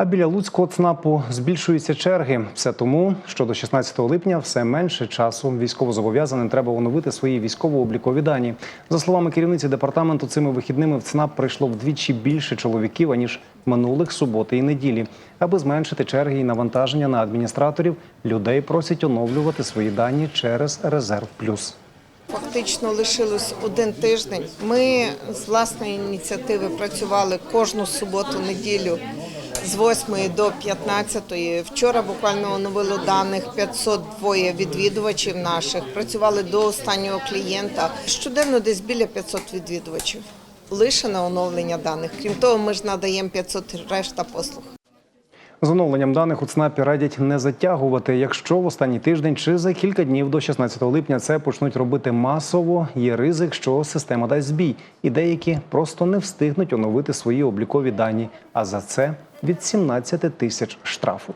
А біля Луцького ЦНАПу збільшуються черги. Все тому, що до 16 липня все менше часу військовозобов'язаним треба оновити свої військово-облікові дані. За словами керівниці департаменту, цими вихідними в ЦНАП прийшло вдвічі більше чоловіків аніж минулих суботи і неділі. Аби зменшити черги і навантаження на адміністраторів, людей просять оновлювати свої дані через резерв плюс. Фактично лишилось один тиждень. Ми з власної ініціативи працювали кожну суботу-неділю з 8 до 15. Вчора буквально оновило даних 502 відвідувачів наших. Працювали до останнього клієнта. Щоденно десь біля 500 відвідувачів. Лише на оновлення даних. Крім того, ми ж надаємо 500 решта послуг. З оновленням даних у ЦНАПі радять не затягувати. Якщо в останній тиждень чи за кілька днів до 16 липня це почнуть робити масово, є ризик, що система дасть збій, і деякі просто не встигнуть оновити свої облікові дані. А за це від 17 тисяч штрафу.